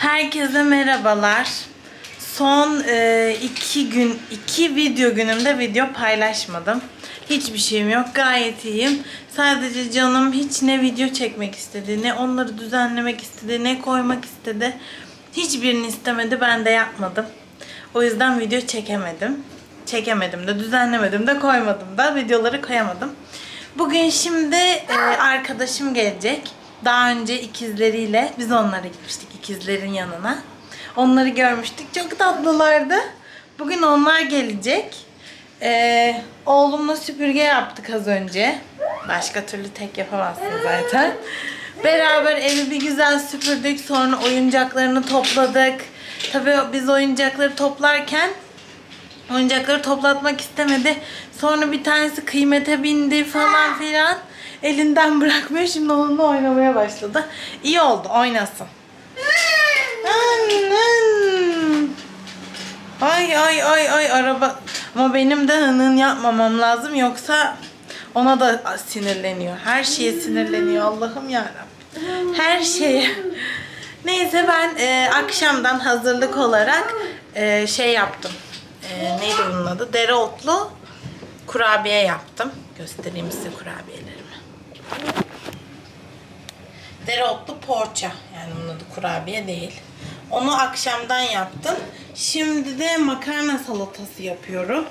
Herkese merhabalar. Son e, iki gün, iki video günümde video paylaşmadım. Hiçbir şeyim yok. Gayet iyiyim. Sadece canım hiç ne video çekmek istedi, ne onları düzenlemek istedi, ne koymak istedi. Hiçbirini istemedi. Ben de yapmadım. O yüzden video çekemedim. Çekemedim de, düzenlemedim de, koymadım da. Videoları koyamadım. Bugün şimdi e, arkadaşım gelecek. Daha önce ikizleriyle biz onlara gitmiştik ikizlerin yanına. Onları görmüştük. Çok tatlılardı. Bugün onlar gelecek. E, oğlumla süpürge yaptık az önce. Başka türlü tek yapamazsın zaten. Beraber evi bir güzel süpürdük. Sonra oyuncaklarını topladık. Tabii biz oyuncakları toplarken Oyuncakları toplatmak istemedi. Sonra bir tanesi kıymete bindi falan filan. Elinden bırakmıyor. Şimdi onunla oynamaya başladı. İyi oldu. Oynasın. Ay ay ay ay araba. Ama benim de hının yapmamam lazım. Yoksa ona da sinirleniyor. Her şeye sinirleniyor. Allah'ım yarabbim. Her şeye. Neyse ben e, akşamdan hazırlık olarak e, şey yaptım. E, neydi bunun adı? Dereotlu kurabiye yaptım. Göstereyim size kurabiyelerimi. Dereotlu poğaça. Yani bunun adı kurabiye değil. Onu akşamdan yaptım. Şimdi de makarna salatası yapıyorum.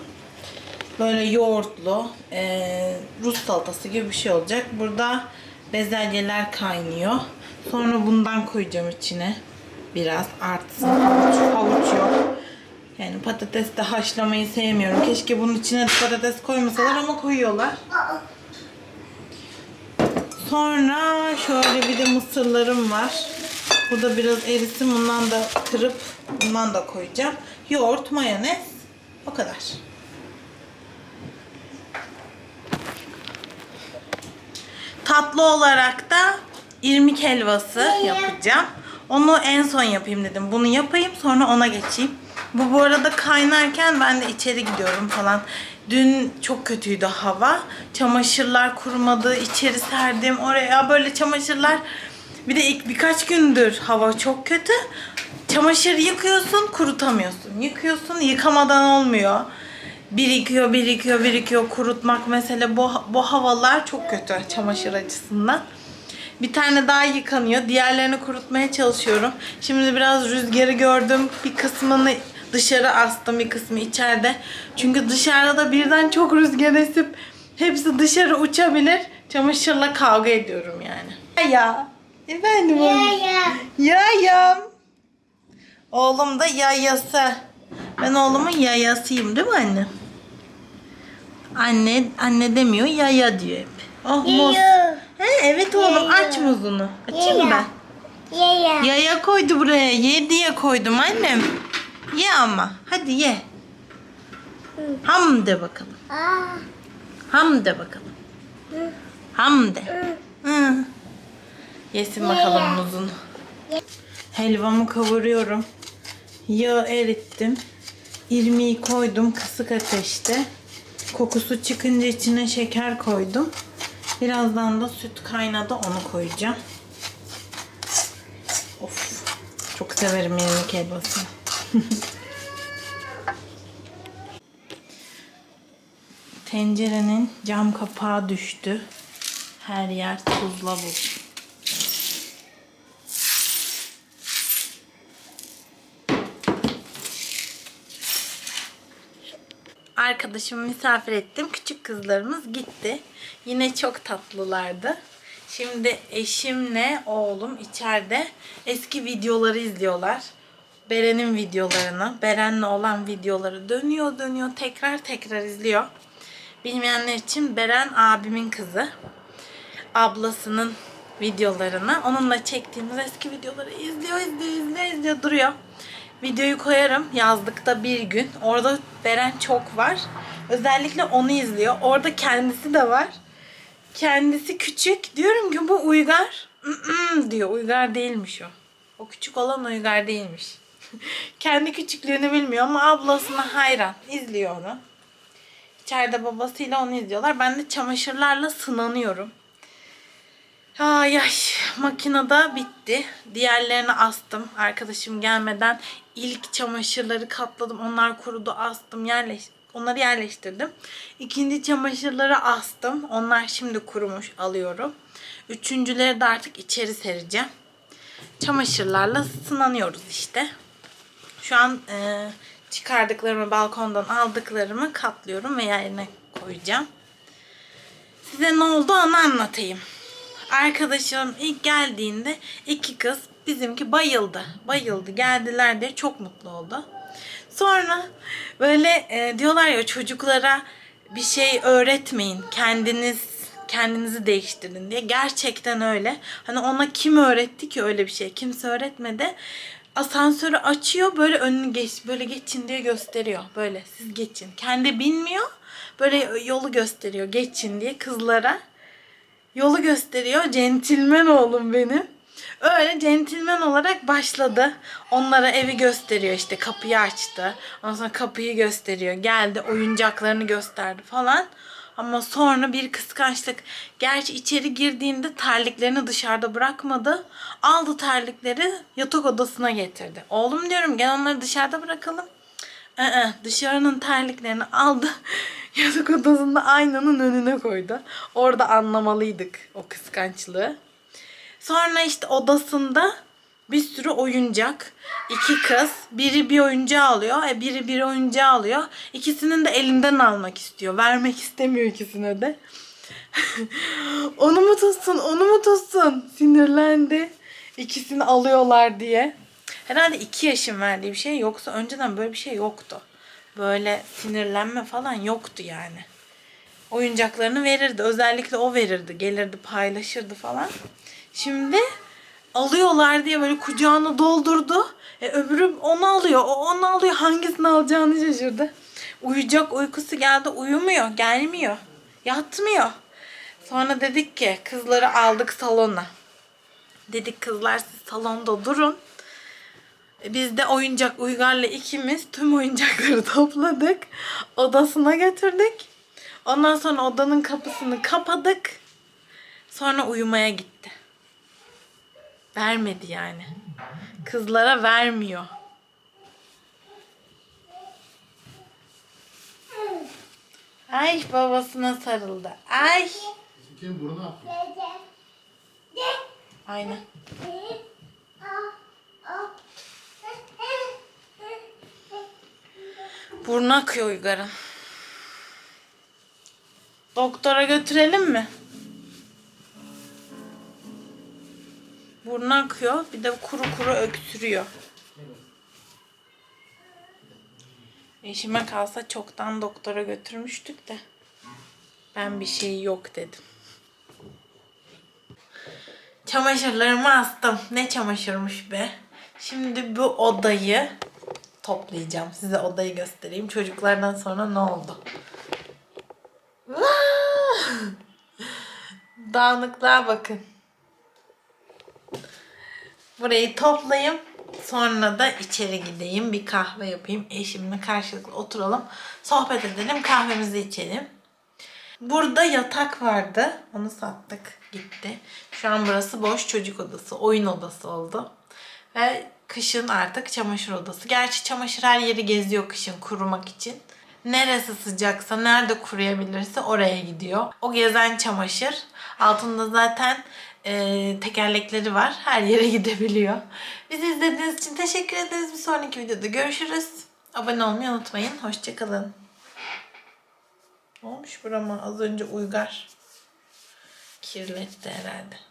Böyle yoğurtlu, e, Rus salatası gibi bir şey olacak. Burada bezelyeler kaynıyor. Sonra bundan koyacağım içine. Biraz artsın. Havuç yok. Yani patates de haşlamayı sevmiyorum. Keşke bunun içine patates koymasalar ama koyuyorlar. Sonra şöyle bir de mısırlarım var. Bu da biraz erisin. Bundan da kırıp bundan da koyacağım. Yoğurt, mayonez. O kadar. Tatlı olarak da irmik helvası yapacağım. Onu en son yapayım dedim. Bunu yapayım sonra ona geçeyim. Bu bu arada kaynarken ben de içeri gidiyorum falan. Dün çok kötüydü hava. Çamaşırlar kurumadı. İçeri serdim oraya böyle çamaşırlar. Bir de ilk birkaç gündür hava çok kötü. Çamaşır yıkıyorsun, kurutamıyorsun. Yıkıyorsun, yıkamadan olmuyor. Birikiyor, birikiyor, birikiyor. Kurutmak mesele bu, bu havalar çok kötü çamaşır açısından. Bir tane daha yıkanıyor. Diğerlerini kurutmaya çalışıyorum. Şimdi biraz rüzgarı gördüm. Bir kısmını dışarı astım, bir kısmı içeride. Çünkü dışarıda da birden çok rüzgar esip hepsi dışarı uçabilir. Çamaşırla kavga ediyorum yani. Ya. Efendim oğlum. Yayam. Oğlum da yayası. Ben oğlumun yayasıyım değil mi anne? Anne anne demiyor yaya diyor hep. Oh muz. He, evet oğlum aç muzunu. Açayım mı ben? Yaya. Yaya koydu buraya. Ye diye koydum annem. Ye ama. Hadi ye. Ham de bakalım. Ham de bakalım. Ham de. Hı. Yesin bakalım muzunu. Helvamı kavuruyorum. Yağı erittim. İrmiği koydum kısık ateşte. Kokusu çıkınca içine şeker koydum. Birazdan da süt kaynadı onu koyacağım. Of. Çok severim irmik helvasını. Tencerenin cam kapağı düştü. Her yer tuzla bu. Arkadaşımı misafir ettim. Küçük kızlarımız gitti. Yine çok tatlılardı. Şimdi eşimle oğlum içeride eski videoları izliyorlar. Beren'in videolarını, Beren'le olan videoları dönüyor dönüyor tekrar tekrar izliyor. Bilmeyenler için Beren abimin kızı. Ablasının videolarını, onunla çektiğimiz eski videoları izliyor, izliyor, izliyor, izliyor, duruyor. Videoyu koyarım yazlıkta bir gün. Orada Beren çok var. Özellikle onu izliyor. Orada kendisi de var. Kendisi küçük. Diyorum ki bu Uygar. Diyor. Uygar değilmiş o. O küçük olan Uygar değilmiş. Kendi küçüklüğünü bilmiyor ama ablasına hayran. İzliyor onu. İçeride babasıyla onu izliyorlar. Ben de çamaşırlarla sınanıyorum. Ay ay makinede bitti. Diğerlerini astım. Arkadaşım gelmeden ilk çamaşırları katladım. Onlar kurudu astım. Yerleş Onları yerleştirdim. İkinci çamaşırları astım. Onlar şimdi kurumuş alıyorum. Üçüncüleri de artık içeri sereceğim. Çamaşırlarla sınanıyoruz işte. Şu an e, çıkardıklarımı balkondan aldıklarımı katlıyorum ve yerine koyacağım. Size ne oldu onu anlatayım. Arkadaşım ilk geldiğinde iki kız bizimki bayıldı. Bayıldı geldiler diye çok mutlu oldu. Sonra böyle e, diyorlar ya çocuklara bir şey öğretmeyin. Kendiniz kendinizi değiştirin diye. Gerçekten öyle. Hani ona kim öğretti ki öyle bir şey? Kimse öğretmedi. Asansörü açıyor böyle önünü geç böyle geçin diye gösteriyor. Böyle siz geçin. Kendi bilmiyor. Böyle yolu gösteriyor geçin diye kızlara. Yolu gösteriyor. Centilmen oğlum benim. Öyle centilmen olarak başladı. Onlara evi gösteriyor işte kapıyı açtı. Ondan sonra kapıyı gösteriyor. Geldi oyuncaklarını gösterdi falan. Ama sonra bir kıskançlık. Gerçi içeri girdiğinde terliklerini dışarıda bırakmadı. Aldı terlikleri yatak odasına getirdi. Oğlum diyorum gel onları dışarıda bırakalım. Ee, dışarının terliklerini aldı. Yatak odasında aynanın önüne koydu. Orada anlamalıydık o kıskançlığı. Sonra işte odasında bir sürü oyuncak. iki kız. Biri bir oyuncağı alıyor. E biri bir oyuncağı alıyor. İkisinin de elinden almak istiyor. Vermek istemiyor ikisine de. onu mu tutsun, onu mu tutsun? Sinirlendi. İkisini alıyorlar diye. Herhalde iki yaşın verdiği bir şey yoksa önceden böyle bir şey yoktu. Böyle sinirlenme falan yoktu yani. Oyuncaklarını verirdi. Özellikle o verirdi. Gelirdi paylaşırdı falan. Şimdi alıyorlar diye böyle kucağına doldurdu. E, öbürü onu alıyor. O onu alıyor. Hangisini alacağını şaşırdı. Uyuyacak uykusu geldi. Uyumuyor. Gelmiyor. Yatmıyor. Sonra dedik ki kızları aldık salona. Dedik kızlar siz salonda durun. E, Biz de oyuncak Uygar'la ikimiz tüm oyuncakları topladık. Odasına götürdük. Ondan sonra odanın kapısını kapadık. Sonra uyumaya gitti. Vermedi yani. Kızlara vermiyor. Ay babasına sarıldı. Ay. Bizimkinin burnu akıyor. Aynen. Burnu akıyor Uygar'ın. Doktora götürelim mi? Burnu akıyor. Bir de kuru kuru öksürüyor. Eşime kalsa çoktan doktora götürmüştük de. Ben bir şey yok dedim. Çamaşırlarımı astım. Ne çamaşırmış be. Şimdi bu odayı toplayacağım. Size odayı göstereyim. Çocuklardan sonra ne oldu? Dağınıklığa bakın. Burayı toplayayım. Sonra da içeri gideyim. Bir kahve yapayım. Eşimle karşılıklı oturalım. Sohbet edelim. Kahvemizi içelim. Burada yatak vardı. Onu sattık. Gitti. Şu an burası boş çocuk odası. Oyun odası oldu. Ve kışın artık çamaşır odası. Gerçi çamaşır her yeri geziyor kışın kurumak için. Neresi sıcaksa, nerede kuruyabilirse oraya gidiyor. O gezen çamaşır. Altında zaten e, tekerlekleri var. Her yere gidebiliyor. Bizi izlediğiniz için teşekkür ederiz. Bir sonraki videoda görüşürüz. Abone olmayı unutmayın. Hoşçakalın. Olmuş burama az önce uygar. Kirletti herhalde.